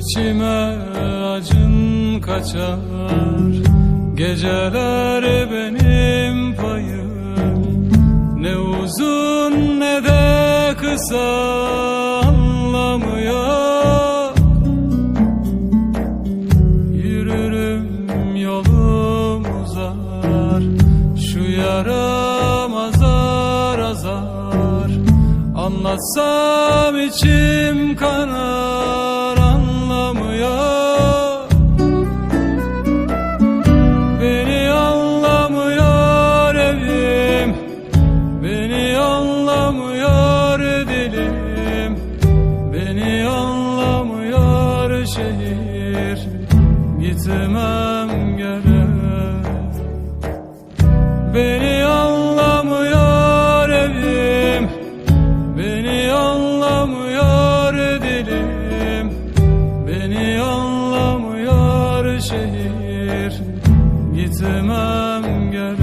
İçime acın kaçar. Geceler benim payım. Ne uzun ne de kısa anlamı yok Yürürüm yolum uzar. Şu yaram azar azar. Anlatsam içim Beni anlamıyor evim. Beni anlamıyor dilim. Beni anlamıyor şehir. Gitmem gerek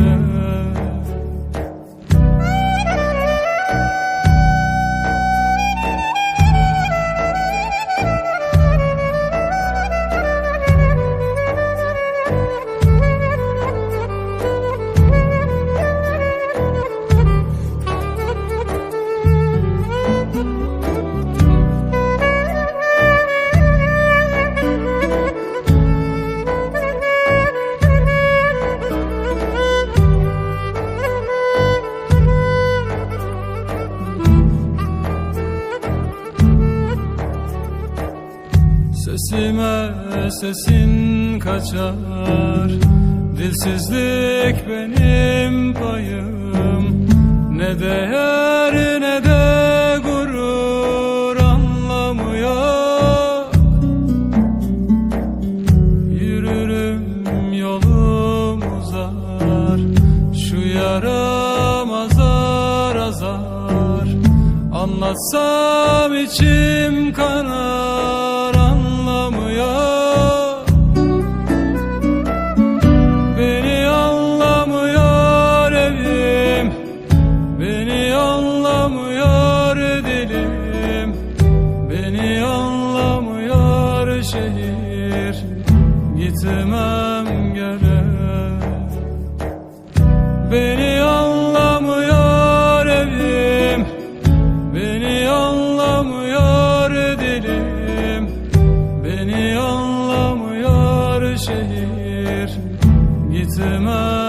Sesime sesin kaçar. Dilsizlik benim payım. Ne değer ne de gurur anlamıyor. Yürürüm yolum uzar. Şu yaram azar azar. Anlatsam içim kanar anlamıyor dilim. Beni anlamıyor şehir. Gitmem gerek. Beni anlamıyor evim. Beni anlamıyor dilim. Beni anlamıyor şehir. Gitmem